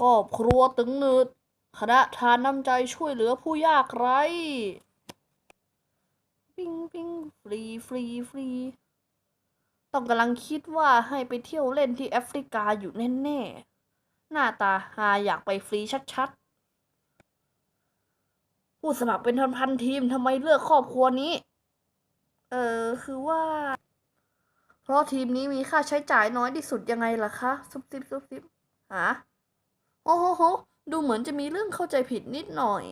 ครอบครัวตึงหนืดคณะทานน้ำใจช่วยเหลือผู้ยากไร้ปิ้งปิ้งฟรีฟรีฟรีต้องกำลังคิดว่าให้ไปเที่ยวเล่นที่แอฟริกาอยู่แน่ๆ หน้าตาหาอยากไปฟรีชัดๆ ผู้สมัครเป็นพันๆทีมทำไมเลือกครอบครัวนี้ เออคือว่า เพราะทีมนี้มีค่าใช้จ่ายน้อยที่สุดยังไงล่ะคะ ซุบซิบซุบซิบหา โอ้โหโหดูเหมือนจะมีเรื่องเข้าใจผิดนิดหน่อย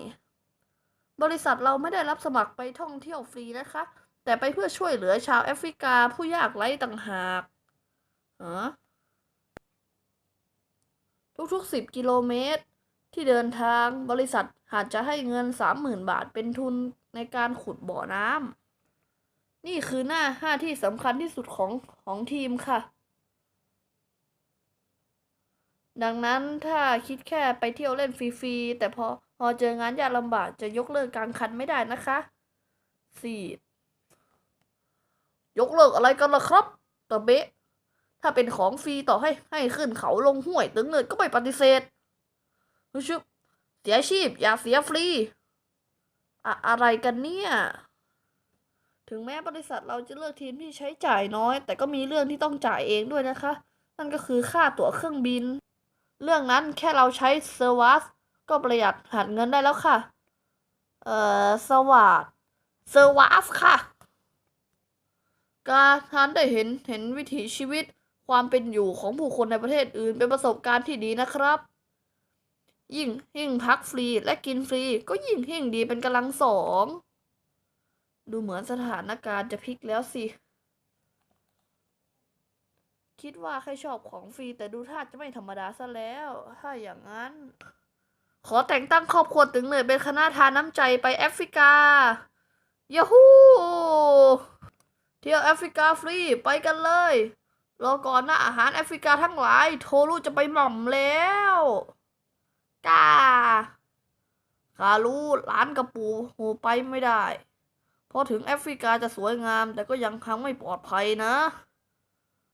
บริษัทเราไม่ได้รับสมัครไปท่องเที่ยวฟรีนะคะ แต่ไปเพื่อช่วยเหลือชาวแอฟริกาผู้ยากไร้ต่างหากฮะทุกๆสิบกิโลเมตร ที่เดินทางบริษัทอาจจะให้เงินสามหมื่นบาทเป็นทุนในการขุดบ่อน้ำนี่คือหน้าห้าที่สำคัญที่สุดของของทีมค่ะ ดังนั้นถ้าคิดแค่ไปเที่ยวเล่นฟรีๆแต่พอพอเจองานยากลำบากจะยกเลิกกลางคันไม่ได้นะคะสี่ยกเลิกอะไรกันล่ะครับตะเบะถ้าเป็นของฟรีต่อให้ให้ขึ้นเขาลงห้วยตึงเนินก็ไม่ปฏิเสธชุบเสียชีพ อย่าเสียฟรีอะอะไรกันเนี่ย ถึงแม้บริษัทเราจะเลือกทีมที่ใช้จ่ายน้อย แต่ก็มีเรื่องที่ต้องจ่ายเองด้วยนะคะ นั่นก็คือค่าตั๋วเครื่องบิน เรื่องนั้นแค่เราใช้เซอร์วัสก็ประหยัดหัดเงินได้แล้วค่ะ เอ่อสวัสดเซอร์วัสค่ะ การท่านได้เห็นเห็นวิถีชีวิตความเป็นอยู่ของผู้คนในประเทศอื่นเป็นประสบการณ์ที่ดีนะครับ ยิ่งยิ่งพักฟรีและกินฟรี ก็ยิ่งยิ่งดีเป็นกำลังสอง ดูเหมือนสถานการณ์จะพลิกแล้วสิ คิดว่าแค่ชอบของฟรีแต่ดูท่าจะไม่ธรรมดาซะแล้ว ถ้าอย่างนั้น ขอแต่งตั้งครอบครัวตึงเลยเป็นคณะทานน้ำใจไปแอฟริกายาฮูเที่ยวแอฟริกาฟรีไปกันเลยรอก่อนนะอาหารแอฟริกาทั้งหลาย โทรุจะไปหม่อมแล้วกาคารู้ร้านกระปูโหไปไม่ได้พอถึงแอฟริกาจะสวยงาม แต่ก็ยังทำไม่ปลอดภัยนะ